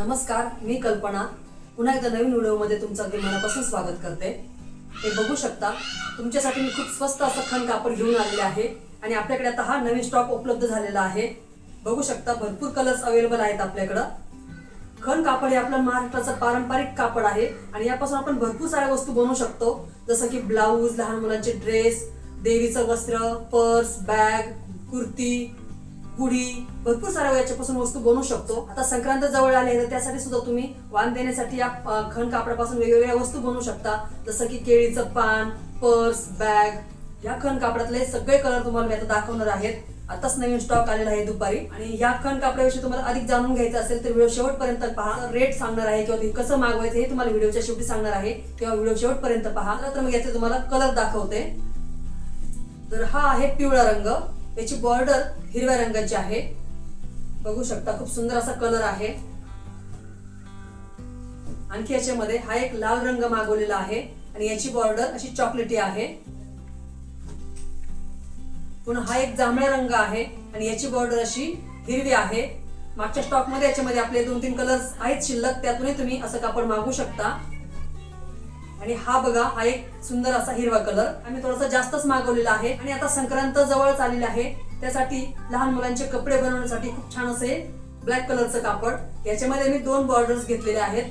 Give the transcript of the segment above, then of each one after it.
नमस्कार मी कल्पना. पुन्हा एकदा नवीन व्हिडिओमध्ये तुमचं अगदी मनापासून स्वागत करते. ते बघू शकता तुमच्यासाठी मी खूप स्वस्त असं खण कापड घेऊन आलेले आहे आणि आपल्याकडे आता हा नवीन स्टॉक उपलब्ध झालेला आहे. बघू शकता भरपूर कलर्स अवेलेबल आहेत आपल्याकडं. खण कापड हे आपलं महाराष्ट्राचं पारंपरिक कापड आहे आणि यापासून आपण भरपूर साऱ्या वस्तू बनवू शकतो. जसं की ब्लाऊज लहान मुलांचे ड्रेस देवीचं वस्त्र पर्स बॅग कुर्ती गुढी भरपूर साऱ्या याच्यापासून वस्तू बनवू शकतो. आता संक्रांत जवळ आली तर त्यासाठी सुद्धा तुम्ही वाण देण्यासाठी या खण कापडापासून वेगवेगळ्या वस्तू बनवू शकता. जसं की केळीचं पान पर्स बॅग या खण कापडातले सगळे कलर तुम्हाला मी आता दाखवणार आहेत. आताच नवीन स्टॉक आलेला आहे दुपारी. आणि या खण कापडाविषयी तुम्हाला अधिक जाणून घ्यायचं असेल तर व्हिडिओ शेवटपर्यंत पहा. रेट सांगणार आहे किंवा कसं मागवायचं हे तुम्हाला व्हिडिओच्या शेवटी सांगणार आहे. किंवा व्हिडिओ शेवटपर्यंत पहा. तर मग याचे तुम्हाला कलर दाखवते. तर हा आहे पिवळा रंग. याची बॉर्डर हिरव्या रंगाची आहे. बघू शकता खूप सुंदर असा कलर आहे. आणखी याच्यामध्ये हा एक लाल रंग मागवलेला आहे आणि याची बॉर्डर अशी चॉकलेटी आहे. पुन्हा हा एक जांभळा रंग आहे आणि याची बॉर्डर अशी हिरवी आहे. मागच्या स्टॉकमध्ये याच्यामध्ये आपले दोन तीन कलर्स आहेत शिल्लक त्यातूनही तुम्ही असं कापड मागू शकता. आणि हा बघा हा एक सुंदर असा हिरवा कलर. आम्ही थोडासा जास्तच मागवलेला आहे आणि आता संक्रांत जवळच आलेली आहे. त्यासाठी लहान मुलांचे कपडे बनवण्यासाठी खूप छान असे ब्लॅक कलरचं कापड. याच्यामध्ये मी दोन बॉर्डर्स घेतलेले आहेत.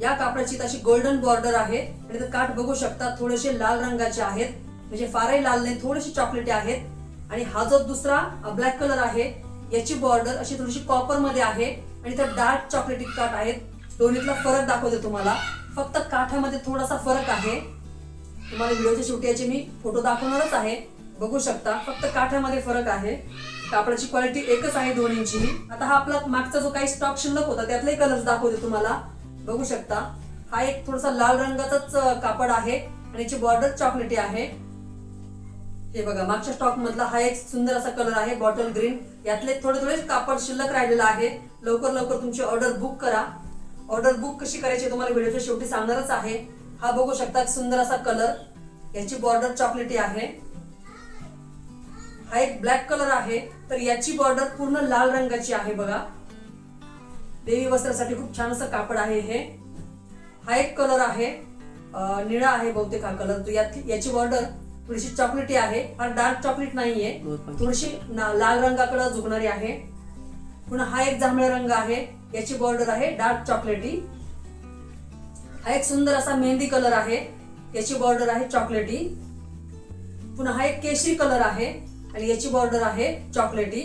या कापडाची तशी गोल्डन बॉर्डर आहे. आणि ते काठ बघू शकता थोडेसे लाल रंगाचे आहेत. म्हणजे फारही लाल नाही थोडेसे चॉकलेटी आहेत. आणि हा जो दुसरा ब्लॅक कलर आहे याची बॉर्डर अशी थोडीशी कॉपरमध्ये आहे. आणि त्यात डार्क चॉकलेटी काठ आहेत. दोन्हीतला फरक दाखवते तुम्हाला. फक्त काठामध्ये थोडासा फरक आहे. तुम्हाला व्हिडिओच्या शेवटी याचे मी फोटो दाखवणारच आहे. बघू शकता फक्त काठामध्ये फरक आहे. कापडाची क्वालिटी एकच आहे दोन्हींची आता हा आपला मागचा जो काही स्टॉक शिल्लक होता त्यातले कलर्स दाखवते तुम्हाला. बघू शकता हा एक थोडासा लाल रंगाचाच कापड आहे आणि याची बॉर्डर चॉकलेटी आहे. हे बघा मागच्या स्टॉक मधला हा एक सुंदर असा कलर आहे बॉटल ग्रीन यातले थोडे थोडे कापड शिल्लक राहिलेलं आहे. लवकर लवकर तुमची ऑर्डर बुक करा. ऑर्डर बुक कशी करायची तुम्हाला व्हिडिओच्या शेवटी सांगणारच आहे. हा बघू शकता सुंदर असा कलर याची बॉर्डर चॉकलेटी आहे. हा एक ब्लॅक कलर आहे. तर याची बॉर्डर पूर्ण लाल रंगाची आहे बघा. देवी वस्त्रासाठी खूप छान असं कापड आहे हे. हा एक कलर आहे. निळा आहे बहुतेक हा कलर याची बॉर्डर थोडीशी चॉकलेटी आहे. फार डार्क चॉकलेट नाहीये. थोडीशी लाल रंगाकडे झुकणारी आहे. पुन्हा हा एक जांभळा रंग आहे याची बॉर्डर आहे डार्क चॉकलेटी हा एक सुंदर असा मेहंदी कलर आहे याची बॉर्डर आहे चॉकलेटी पुन्हा हा एक केशरी कलर आहे आणि याची बॉर्डर आहे चॉकलेटी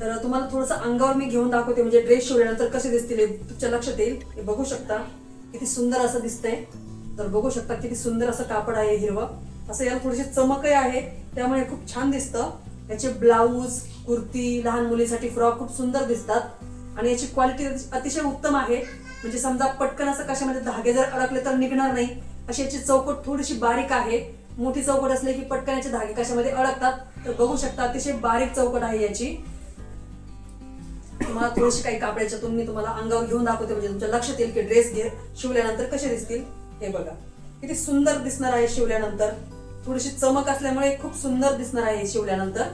तर तुम्हाला थोडस अंगावर मी घेऊन दाखवते म्हणजे ड्रेस शिवल्यानंतर कसे दिसतील तुमच्या लक्षात येईल. हे बघू शकता किती सुंदर असं दिसतंय. तर बघू शकता किती सुंदर असं कापड आहे हिरवं. असं याला थोडीशी चमकही आहे त्यामुळे खूप छान दिसतं. याचे ब्लाऊज कुर्ती लहान मुलीसाठी फ्रॉक खूप सुंदर दिसतात. आणि याची क्वालिटी अतिशय उत्तम आहे. म्हणजे समजा पटकन असं कशामध्ये धागे जर अडकले तर निघणार नाही. अशी याची चौकट थोडीशी बारीक आहे. मोठी चौकट असली की पटकन याचे धागे कशामध्ये अडकतात तर बघू शकता अतिशय बारीक चौकट आहे याची. तुम्हाला थोडीशी काही कापड्याच्यातून मी तुम्हाला अंगावर घेऊन दाखवते म्हणजे तुमच्या लक्षात येईल की ड्रेस घे शिवल्यानंतर कसे दिसतील हे बघा. किती सुंदर दिसणार आहे शिवल्यानंतर. थोडीशी चमक असल्यामुळे खूप सुंदर दिसणार आहे शिवल्यानंतर.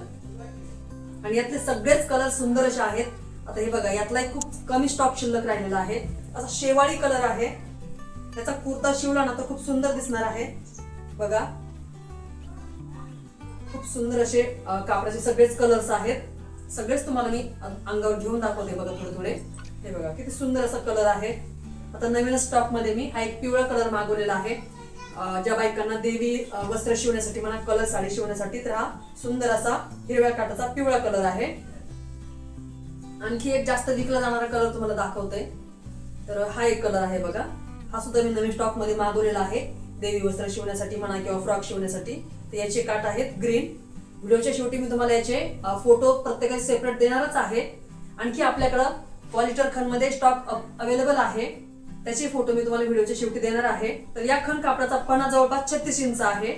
आणि यातले सगळेच कलर सुंदर असे आहेत. आता हे बघा यातला एक खूप कमी स्टॉक शिल्लक राहिलेला आहे. असा शेवाळी कलर आहे. त्याचा कुर्ता शिवला ना तर खूप सुंदर दिसणार आहे. बघा. खूप सुंदर असे कापडाचे सगळेच कलर्स आहेत. सगळेच तुम्हाला मी अंगावर घेऊन दाखवते बघा थोडे थोडे. हे बघा किती सुंदर असा कलर आहे. आता नवीन स्टॉकमध्ये मी हा एक पिवळा कलर मागवलेला आहे. ज्या बायकांना देवी वस्त्र शिवण्यासाठी म्हणा कलर साडी शिवण्यासाठी तर हा सुंदर असा हिरव्या काटाचा पिवळा कलर आहे. आणखी एक जास्त विकला जाणारा कलर तुम्हाला दाखवतोय. तर हा एक कलर आहे बघा. हा सुद्धा मी नवीन स्टॉकमध्ये मागवलेला आहे. देवी वस्त्र शिवण्यासाठी म्हणा किंवा फ्रॉक शिवण्यासाठी. तर याचे काट आहेत ग्रीन. व्हिडिओच्या शेवटी मी तुम्हाला याचे फोटो प्रत्येकाचे सेपरेट देणारच आहे. आणखी आपल्याकडं पॉलिटर खनमध्ये स्टॉक अवेलेबल आहे. त्याचे फोटो मी तुम्हाला व्हिडिओच्या शेवटी देणार आहे. तर या खण कापडाचा पणा जवळपास छत्तीस इंच आहे.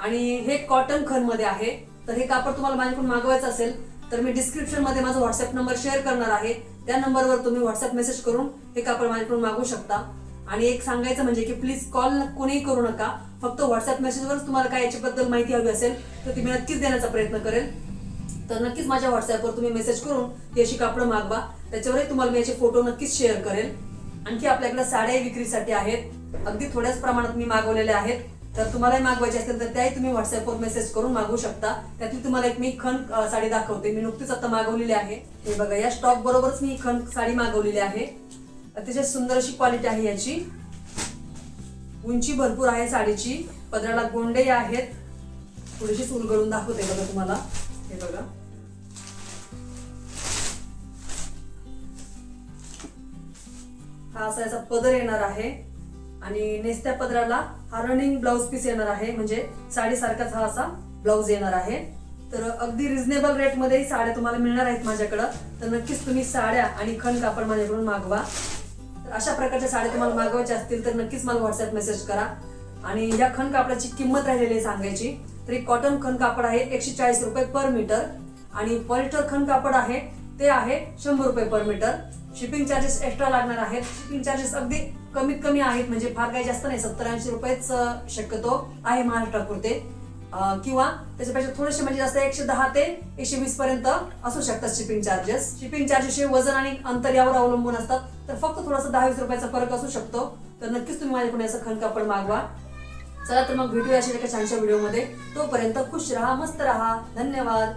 आणि हे कॉटन खणमध्ये आहे. तर हे कापड तुम्हाला माझ्याकडून मागवायचं असेल तर मी डिस्क्रिप्शनमध्ये माझा व्हॉट्सअप नंबर शेअर करणार आहे. त्या नंबरवर तुम्ही व्हॉट्सअप मेसेज करून हे कापड माझ्याकडून मागवू शकता. आणि एक सांगायचं म्हणजे की प्लीज कॉल कोणीही करू नका. फक्त व्हॉट्सअप मेसेजवरच तुम्हाला काय याच्याबद्दल माहिती हवी असेल तर ती मी नक्कीच देण्याचा प्रयत्न करेल. तर नक्कीच माझ्या व्हॉट्सअपवर तुम्ही मेसेज करून ती अशी कापडं मागवा. त्याच्यावरही तुम्हाला मी याचे फोटो नक्कीच शेअर करेल. आणखी आपल्याकडे साड्याही विक्रीसाठी आहेत. अगदी थोड्याच प्रमाणात मी मागवलेल्या आहेत. तर तुम्हालाही मागवायचे असतील तर त्याही तुम्ही व्हॉट्सअपवर मेसेज करून मागवू शकता. त्यातली तुम्हाला एक मी खण साडी दाखवते. मी नुकतीच आता मागवलेली आहे. हे बघा या स्टॉक बरोबरच मी खण साडी मागवलेली आहे. अतिशय सुंदर अशी क्वालिटी आहे याची. उंची भरपूर आहे साडीची. पदराला गोंडे आहेत. थोडीशीच गळून दाखवते बघा तुम्हाला. हे बघा. हा असा याचा पदर येणार आहे. आणि नेसत्या पदराला हा रनिंग ब्लाऊज पीस येणार आहे. म्हणजे साडीसारखाच हा असा ब्लाऊज येणार आहे. तर अगदी रिझनेबल रेटमध्ये ही साड्या तुम्हाला मिळणार आहेत माझ्याकडं. तर नक्कीच तुम्ही साड्या आणि खण कापड माझ्याकडून मागवा. तर अशा प्रकारच्या साड्या तुम्हाला मागवायच्या असतील तर नक्कीच मला व्हॉट्सअप मेसेज करा. आणि या खण कापडाची किंमत राहिलेली आहे सांगायची तर एक कॉटन खण कापड आहे एकशे चाळीस रुपये पर मीटर आणि पॉलिस्टर खण कापड आहे ते आहे शंभर रुपये per metre shipping charges extra लागणार आहेत. शिपिंग चार्जेस अगदी कमीत कमी आहेत म्हणजे फार काही जास्त नाही सत्तर ऐंशी रुपयेच शक्यतो आहे महाराष्ट्रापुरते. किंवा त्याच्यापेक्षा थोडेसे म्हणजे जास्त एकशे दहा ते एकशे वीस पर्यंत असू शकतात शिपिंग चार्जेस शिपिंग चार्जेस हे वजन आणि अंतर यावर अवलंबून असतात. तर फक्त थोडासा दहा वीस रुपयाचा फरक असू शकतो. तर नक्कीच तुम्ही माझ्याकडून असं खणकापड मागवा. चला तर मग भेटूया अशा एका छानशा व्हिडिओमध्ये तोपर्यंत खुश राहा मस्त राहा. धन्यवाद.